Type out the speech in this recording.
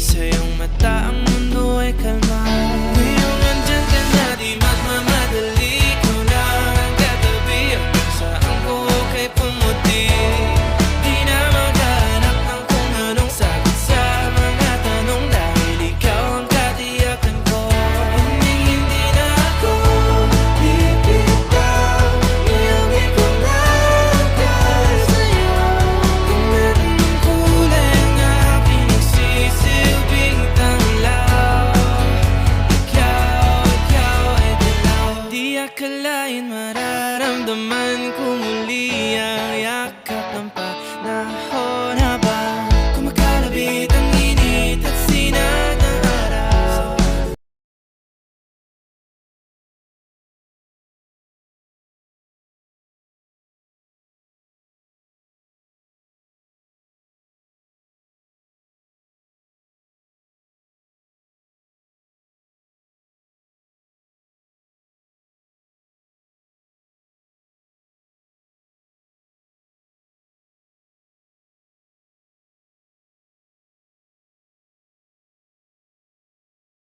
say ko muli ang yakap ng panahon.